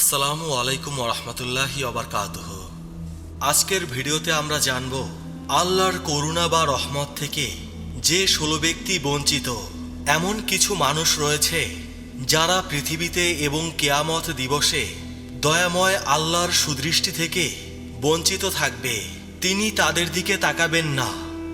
আসসালামু আলাইকুম ওরহমতুল্লাহি অবরকাতহ আজকের ভিডিওতে আমরা জানব, আল্লাহর করুণা বা রহমত থেকে যে ষোলো ব্যক্তি বঞ্চিত, এমন কিছু মানুষ রয়েছে যারা পৃথিবীতে এবং কেয়ামত দিবসে দয়াময় আল্লাহর সুদৃষ্টি থেকে বঞ্চিত থাকবে। তিনি তাদের দিকে তাকাবেন না।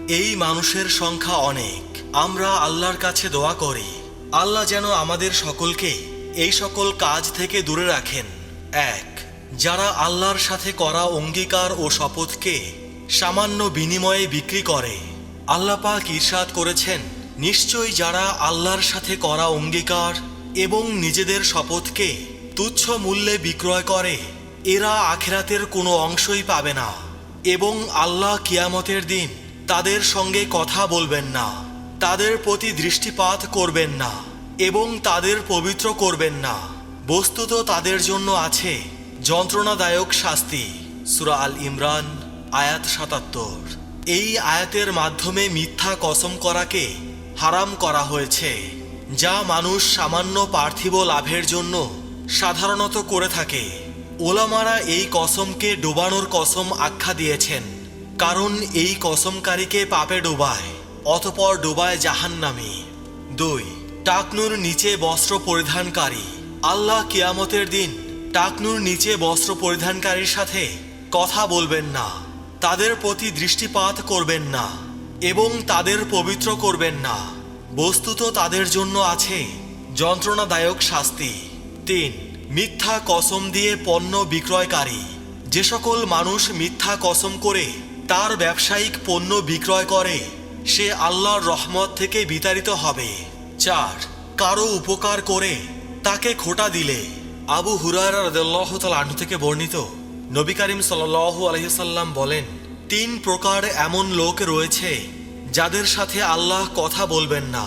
এই মানুষের সংখ্যা অনেক। আমরা আল্লাহর কাছে দোয়া করি, আল্লাহ যেন আমাদের সকলকে এই সকল কাজ থেকে দূরে রাখেন। এক, যারা আল্লাহর সাথে করা অঙ্গীকার ও শপথকে সামান্য বিনিময়ে বিক্রি করে। আল্লাহ পাক ঈর্ষাদ করেছেন, নিশ্চয়ই যারা আল্লাহর সাথে করা অঙ্গীকার এবং নিজেদের শপথকে তুচ্ছ মূল্যে বিক্রয় করে, এরা আখেরাতের কোনো অংশই পাবে না এবং আল্লাহ কিয়ামতের দিন তাদের সঙ্গে কথা বলবেন না, তাদের প্রতি দৃষ্টিপাত করবেন না। এবং তাদের পবিত্র করবেন না। বস্তুত তাদের জন্য আছে যন্ত্রণাদায়ক শাস্তি। সুরা আল ইমরান, আয়াত সাতাত্তর। এই আয়াতের মাধ্যমে মিথ্যা কসম করাকে হারাম করা হয়েছে, যা মানুষ সামান্য পার্থিব লাভের জন্য সাধারণত করে থাকে। ওলামারা এই কসমকে ডোবানোর কসম আখ্যা দিয়েছেন, কারণ এই কসমকারীকে পাপে ডোবায়, অতপর ডোবায় জাহান্নামে। দুই টাকনুর নিচে বস্ত্র পরিধানকারী। আল্লাহ কিয়ামতের দিন টাকনুর নিচে বস্ত্র পরিধানকারীর সাথে কথা বলবেন না। তাদের প্রতি দৃষ্টিপাত করবেন না এবং তাদের পবিত্র করবেন না। বস্তুত তাদের জন্য আছে যন্ত্রণাদায়ক শাস্তি। তিন, মিথ্যা কসম দিয়ে পণ্য বিক্রয়কারী। যে সকল মানুষ মিথ্যা কসম করে তার ব্যবসায়িক পণ্য বিক্রয় করে, সে আল্লাহর রহমত থেকে বিতাড়িত হবে। চার, কারও উপকার করে তাকে খোটা দিলে। আবু হুরায়রা রাদিয়াল্লাহু তাআলা আনহু থেকে বর্ণিত, নবী করিম সাল্লাল্লাহু আলাইহি সাল্লাম বলেন, তিন প্রকার এমন লোক রয়েছে যাদের সাথে আল্লাহ কথা বলবেন না,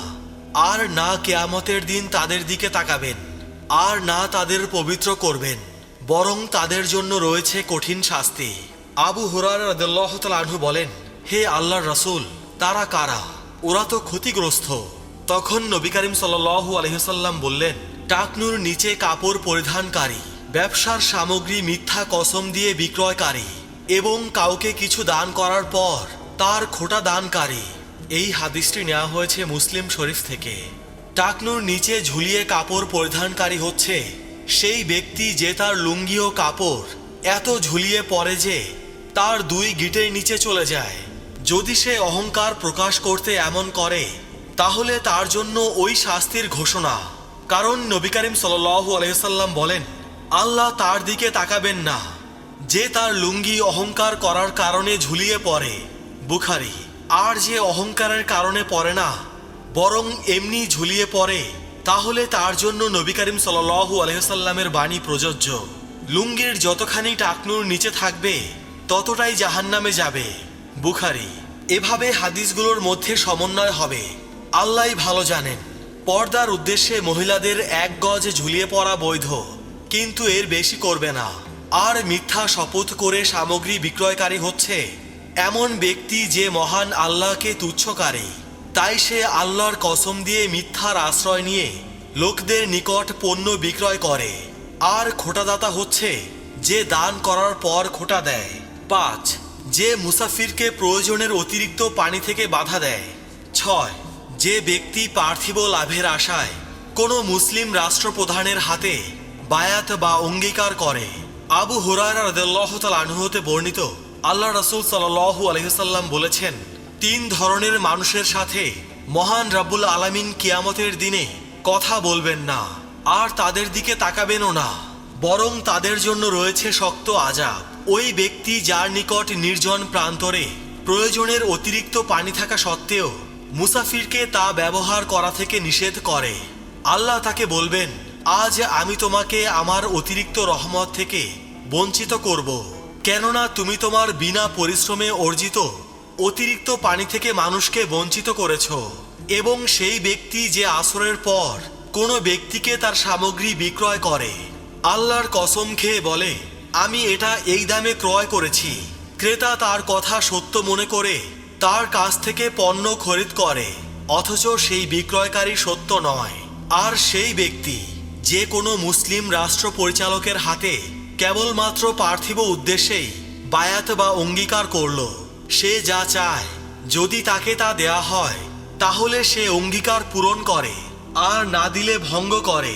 আর না কেয়ামতের দিন তাদের দিকে তাকাবেন, আর না তাদের পবিত্র করবেন, বরং তাদের জন্য রয়েছে কঠিন শাস্তি। আবু হুরায়রা রাদিয়াল্লাহু তাআলা আনহু বলেন, হে আল্লাহর রাসূল, তারা কারা? ওরা তো ক্ষতিগ্রস্ত। তখন নবী করিম সাল্লাল্লাহু আলাইহি সাল্লাম বললেন, টাকনুর নিচে কাপড় পরিধানকারী, ব্যবসার সামগ্রী মিথ্যা কসম দিয়ে বিক্রয়কারী এবং কাউকে কিছু দান করার পর তার খোটা দানকারী। এই হাদিসটি নেওয়া হয়েছে মুসলিম শরীফ থেকে। টাকনুর নিচে ঝুলিয়ে কাপড় পরিধানকারী হচ্ছে সেই ব্যক্তি যে তার লুঙ্গি ও কাপড় এত ঝুলিয়ে পড়ে যে তার দুই গিটের নিচে চলে যায়। যদি সে অহংকার প্রকাশ করতে এমন করে তাহলে তার জন্য ওই শাস্তির ঘোষণা। কারণ নবী করিম সাল্লাল্লাহু আলাইহি সাল্লাম বলেন, আল্লাহ তার দিকে তাকাবেন না। যে তার লুঙ্গি অহংকার করার কারণে ঝুলিয়ে পড়ে, বুখারি। আর যে অহংকারের কারণে পড়ে না, বরং এমনি ঝুলিয়ে পড়ে, তাহলে তার জন্য নবী করিম সাল্লাল্লাহু আলাইহি সাল্লামের বাণী প্রযোজ্য। লুঙ্গির যতখানি টাকনুর নিচে থাকবে, ততটাই জাহান্নামে যাবে, বুখারি। এভাবে হাদিসগুলোর মধ্যে সমন্বয় হবে। আল্লাহই ভালো জানেন। পর্দার উদ্দেশ্যে মহিলাদের এক গজ ঝুলিয়ে পড়া বৈধ, কিন্তু এর বেশি করবে না। আর মিথ্যা শপথ করে সামগ্রী বিক্রয়কারী হচ্ছে এমন ব্যক্তি যে মহান আল্লাহকে তুচ্ছকারী তাই সে আল্লাহর কসম দিয়ে মিথ্যার আশ্রয় নিয়ে লোকদের নিকট পণ্য বিক্রয় করে। আর খোটাদাতা হচ্ছে যে দান করার পর খোটা দেয়। পাঁচ, যে মুসাফিরকে প্রয়োজনের অতিরিক্ত পানি থেকে বাধা দেয়। ছয় যে ব্যক্তি পার্থিব লাভের আশায় কোনো মুসলিম রাষ্ট্রপ্রধানের হাতে বায়াত বা অঙ্গীকার করে। আবু তাআলা বর্ণিত আল্লাহ রাসূল সাল্লাল্লাহু আলাইহি সাল্লাম বলেছেন, তিন ধরনের মানুষের সাথে মহান রাব্বুল আলামিন কিয়ামতের দিনে কথা বলবেন না, আর তাদের দিকে তাকাবেনও না, বরং তাদের জন্য রয়েছে শক্ত আজাব ওই ব্যক্তি যার নিকট নির্জন প্রান্তরে প্রয়োজনের অতিরিক্ত পানি থাকা সত্ত্বেও মুসাফিরকে তা ব্যবহার করা থেকে নিষেধ করে। আল্লাহ তাকে বলবেন, আজ আমি তোমাকে আমার অতিরিক্ত রহমত থেকে বঞ্চিত করব। কেননা তুমি তোমার বিনা পরিশ্রমে অর্জিত অতিরিক্ত পানি থেকে মানুষকে বঞ্চিত করেছ। এবং সেই ব্যক্তি যে আসরের পর কোনো ব্যক্তিকে তার সামগ্রী বিক্রয় করে, আল্লাহর কসম খেয়ে বলে, আমি এটা এই দামে ক্রয় করেছি। ক্রেতা তার কথা সত্য মনে করে তার কাছ থেকে পণ্য খরিদ করে, অথচ সেই বিক্রয়কারী সত্য নয়। আর সেই ব্যক্তি, যে কোনো মুসলিম রাষ্ট্র পরিচালকের হাতে কেবলমাত্র পার্থিব উদ্দেশ্যেই বায়াত বা অঙ্গীকার করল। সে যা চায়, যদি তাকে তা দেয়া হয়, তাহলে সে অঙ্গীকার পূরণ করে, আর না দিলে ভঙ্গ করে।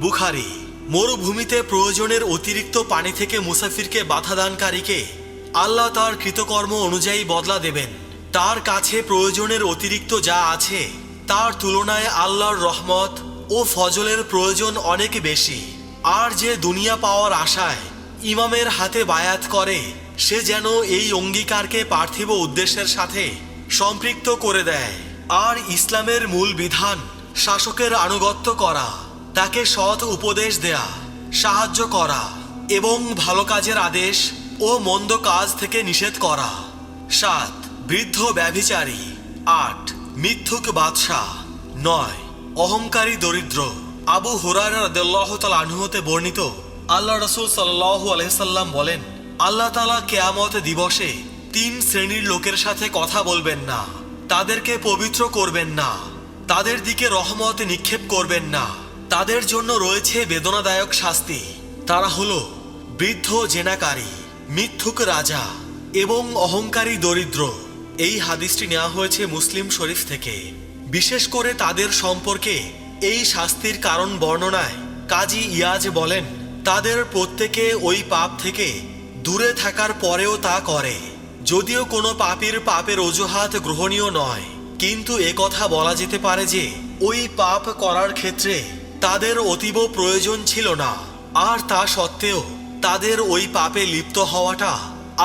বুখারি, মরুভূমিতে প্রয়োজনের অতিরিক্ত পানি থেকে মুসাফিরকে বাধাদানকারীকে আল্লাহ তার কৃতকর্ম অনুযায়ী বদলা দেবেন। তার কাছে প্রয়োজনের অতিরিক্ত যা আছে, তার তুলনায় আল্লাহর রহমত ও ফজলের প্রয়োজন অনেক বেশি। আর যে দুনিয়া পাওয়ার আশায় ইমামের হাতে বায়াত করে, সে যেন এই অঙ্গীকারকে পার্থিব উদ্দেশ্যের সাথে সম্পৃক্ত করে দেয়। আর ইসলামের মূল বিধান, শাসকের আনুগত্য করা, তাকে সৎ উপদেশ দেয়া, সাহায্য করা এবং ভালো কাজের আদেশ ও মন্দ কাজ থেকে নিষেধ করা। সাত বৃদ্ধ ব্যভিচারী, আট, মিথ্যুক বাদশাহ, নয়, অহংকারী দরিদ্র। আবু হুরার আনহুতে বর্ণিত, আল্লাহ রসুল সাল্লাহ আলহিসাল্লাম বলেন, আল্লাহ তালা কেয়ামত দিবসে তিন শ্রেণির লোকের সাথে কথা বলবেন না, তাদেরকে পবিত্র করবেন না, তাদের দিকে রহমত নিক্ষেপ করবেন না, তাদের জন্য রয়েছে বেদনাদায়ক শাস্তি। তারা হল বৃদ্ধ জেনাকারী, মিথ্যুক রাজা এবং অহংকারী দরিদ্র। এই হাদিসটি নেওয়া হয়েছে মুসলিম শরীফ থেকে। বিশেষ করে তাদের সম্পর্কে এই শাস্তির কারণ বর্ণনায় কাজী ইয়াজ বলেন, তাদের প্রত্যেকে ওই পাপ থেকে দূরে থাকার পরেও তা করে। যদিও কোনো পাপীর পাপের অজুহাত গ্রহণীয় নয়, কিন্তু কথা বলা যেতে পারে যে ওই পাপ করার ক্ষেত্রে তাদের অতীব প্রয়োজন ছিল না। আর তা সত্ত্বেও তাদের ওই পাপে লিপ্ত হওয়াটা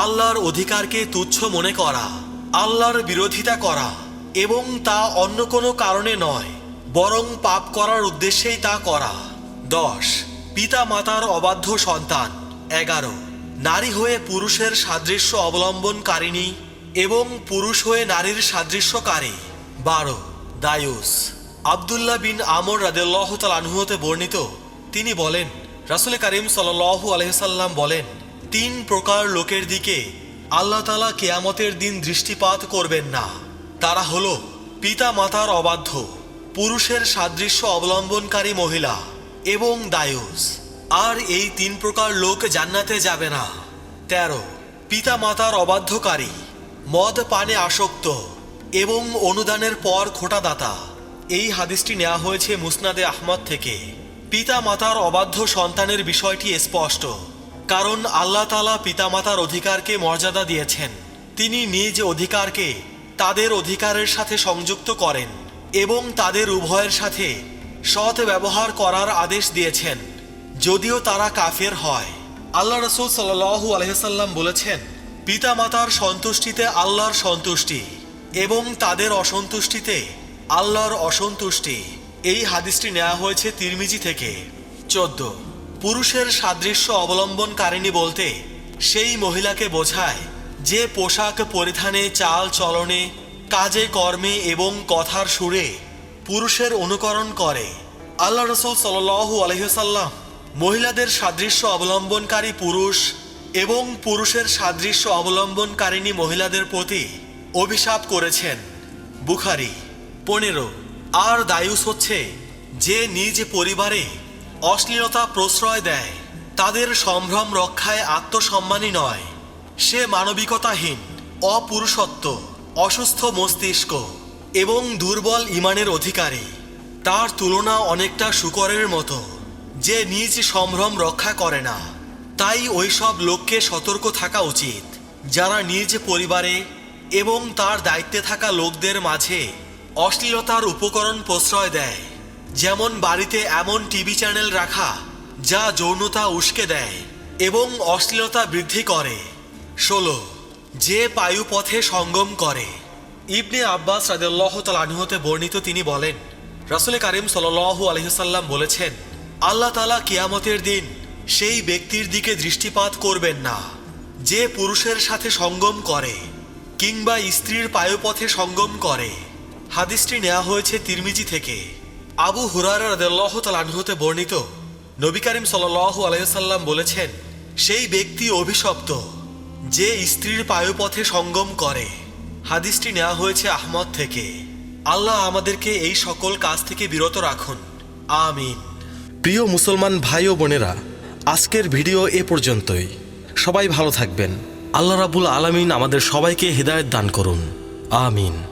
আল্লাহর অধিকারকে তুচ্ছ মনে করা। আল্লাহর বিরোধিতা করা এবং তা অন্য কোনো কারণে নয়, বরং পাপ করার উদ্দেশ্যেই তা করা। দশ পিতা মাতার অবাধ্য সন্তান। এগারো, নারী হয়ে পুরুষের সাদৃশ্য অবলম্বনকারিণী এবং পুরুষ হয়ে নারীর সাদৃশ্যকারী। বারো, দায়ুস। আবদুল্লাহ বিন আমর রাদেল্লাহ তালানহুতে বর্ণিত। তিনি বলেন, রাসুল করিম সাল্লু আলহিসাল্লাম বলেন, তিন প্রকার লোকের দিকে আল্লাহ তালা কেয়ামতের দিন দৃষ্টিপাত করবেন না। তারা হল পিতা মাতার অবাধ্য, পুরুষের সাদৃশ্য অবলম্বনকারী মহিলা এবং দায়ুস। আর এই তিন প্রকার লোক জান্নাতে যাবে না। তেরো পিতা মাতার অবাধ্যকারী, মদ পানে আসক্ত এবং অনুদানের পর খোটাদাতা। এই হাদিসটি নেওয়া হয়েছে মুসনাদে আহমদ থেকে। পিতা মাতার অবাধ্য সন্তানের বিষয়টি স্পষ্ট। কারণ আল্লাহ তালা পিতামাতার অধিকারকে মর্যাদা দিয়েছেন। তিনি নিজ অধিকারকে তাদের অধিকারের সাথে সংযুক্ত করেন এবং তাদের উভয়ের সাথে সৎ ব্যবহার করার আদেশ দিয়েছেন, যদিও তারা কাফের হয়। আল্লাহ রসুল সাল্লু আলহিসাল্লাম বলেছেন, পিতামাতার সন্তুষ্টিতে আল্লাহর সন্তুষ্টি এবং তাদের অসন্তুষ্টিতে আল্লাহর অসন্তুষ্টি। এই হাদিসটি নেওয়া হয়েছে তিরমিজি থেকে। চোদ্দ পুরুষের সাদৃশ্য অবলম্বনকারিণী বলতে সেই মহিলাকে বোঝায় যে পোশাক পরিধানে, চাল চলনে, কাজে কর্মে এবং কথার সুরে পুরুষের অনুকরণ করে। আল্লাহ রসুল সাল্লু আলহিসাল্লাম মহিলাদের সাদৃশ্য অবলম্বনকারী পুরুষ এবং পুরুষের সাদৃশ্য অবলম্বনকারিণী মহিলাদের প্রতি অভিশাপ করেছেন। বুখারি, পনেরো। আর দায়ুস হচ্ছে যে নিজ পরিবারে অশ্লীলতা প্রশ্রয় দেয়। তাদের সম্ভ্রম রক্ষায় আত্মসম্মানী নয়। সে মানবিকতাহীন, অপুরুষত্ব, অসুস্থ মস্তিষ্ক এবং দুর্বল ইমানের অধিকারী। তার তুলনা অনেকটা শুকরের মতো, যে নিজ সম্ভ্রম রক্ষা করে না। তাই ওইসব লোককে সতর্ক থাকা উচিত, যারা নিজ পরিবারে এবং তার দায়িত্বে থাকা লোকদের মাঝে অশ্লীলতার উপকরণ প্রশ্রয় দেয়। যেমন বাড়িতে এমন টিভি চ্যানেল রাখা, যা যৌনতা উস্কে দেয় এবং অশ্লীলতা বৃদ্ধি করে। ষোলো, যে পায়ুপথে সঙ্গম করে। ইবনে আব্বাস রাদেল্লাহ তালাহুতে বর্ণিত তিনি বলেন, রাসুল কারিম সাল্লু আলহিসাল্লাম বলেছেন, আল্লাহ তালা কিয়ামতের দিন সেই ব্যক্তির দিকে দৃষ্টিপাত করবেন না। যে পুরুষের সাথে সঙ্গম করে কিংবা স্ত্রীর পায়ুপথে সঙ্গম করে। হাদিসটি নেওয়া হয়েছে তিরমিজি থেকে। আবু হুরার রাদেল্লাহ তালাহুতে বর্ণিত, নবী করিম সাল্লাহ আলাইসাল্লাম বলেছেন, সেই ব্যক্তি অভিশপ্ত, যে স্ত্রীর পায়ুপথে সঙ্গম করে। হাদিসটি নেওয়া হয়েছে আহমদ থেকে। আল্লাহ আমাদেরকে এই সকল কাজ থেকে বিরত রাখুন। আমিন। প্রিয় মুসলমান ভাই ও বোনেরা, আজকের ভিডিও এ পর্যন্তই। সবাই ভালো থাকবেন। আল্লাহ রাবুল আলামিন আমাদের সবাইকে হৃদায়ত দান করুন। আমিন।